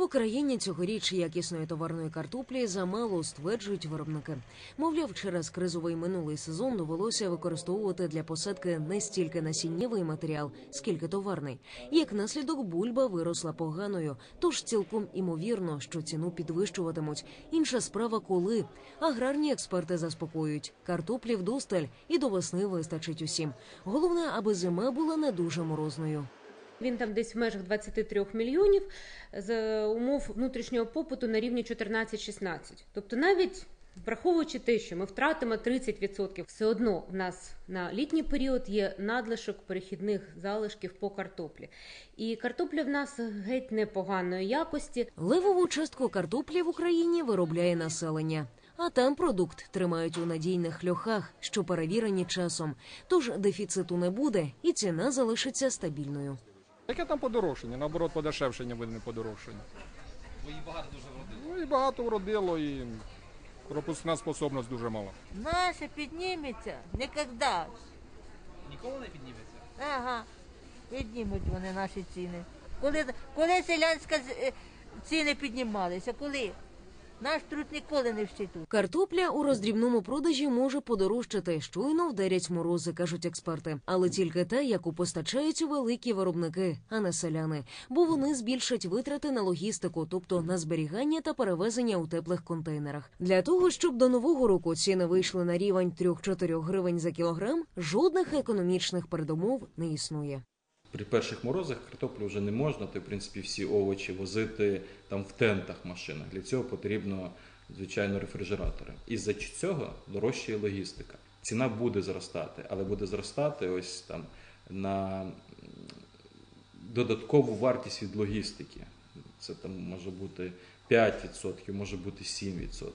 По країні цьогоріч якісної товарної картоплі замало стверджують виробники. Мовляв, через кризовий минулий сезон довелося використовувати для посадки не стільки насіннєвий матеріал, скільки товарний. Як наслідок, бульба виросла поганою, тож цілком імовірно, що ціну підвищуватимуть. Інша справа, коли аграрні експерти заспокоюють картоплі вдосталь і до весни вистачить усім. Головне, аби зима була не дуже морозною. Він там десь в межах 23 мільйонів з умов внутрішнього попиту на рівні 14-16. Тобто навіть враховуючи те, що ми втратимо 30%, все одно в нас на літній період є надлишок перехідних залишків по картоплі. І картопля в нас геть непоганої якості. Левову частку картоплі в Україні виробляє населення. А там продукт тримають у надійних льохах, що перевірені часом. Тож дефіциту не буде, і ціна залишиться стабільною. Яке там подорожчання? Наоборот, подешевшення не подорожчання. Бо її багато дуже вродило. Ну і багато вродило, і пропускна способність дуже мала. Наше підніметься ніколи. Ніколи не підніметься. Ага, піднімуть вони наші ціни. Коли, коли селянська з- е, ціни піднімалися? Коли? Наш труд ніколи не в. Картопля у роздрібному продажі може подорожчати, щойно вдарять морози, кажуть експерти. Але тільки те, яку постачають великі виробники, а не селяни, бо вони збільшать витрати на логістику, тобто на зберігання та перевезення у теплих контейнерах. Для того щоб до нового року ціни вийшли на рівень 3-4 гривень за кілограм, жодних економічних передумов не існує. При перших морозах картоплю вже не можна, то в принципі всі овочі возити там в тентах машинах. Для цього потрібно, звичайно, рефрижератори. І за цього дорожчає логістика. Ціна буде зростати, але буде зростати ось там на додаткову вартість від логістики. Це там може бути 5%, може бути 7%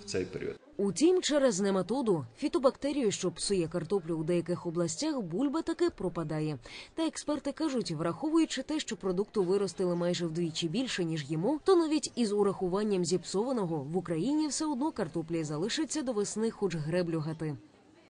в цей період. Утім, через нематоду, фітобактерію, що псує картоплю у деяких областях, бульба таки пропадає. Та експерти кажуть, враховуючи те, що продукту виростили майже вдвічі більше ніж їмо, то навіть із урахуванням зіпсованого в Україні все одно картоплі залишиться до весни, хоч греблю гати.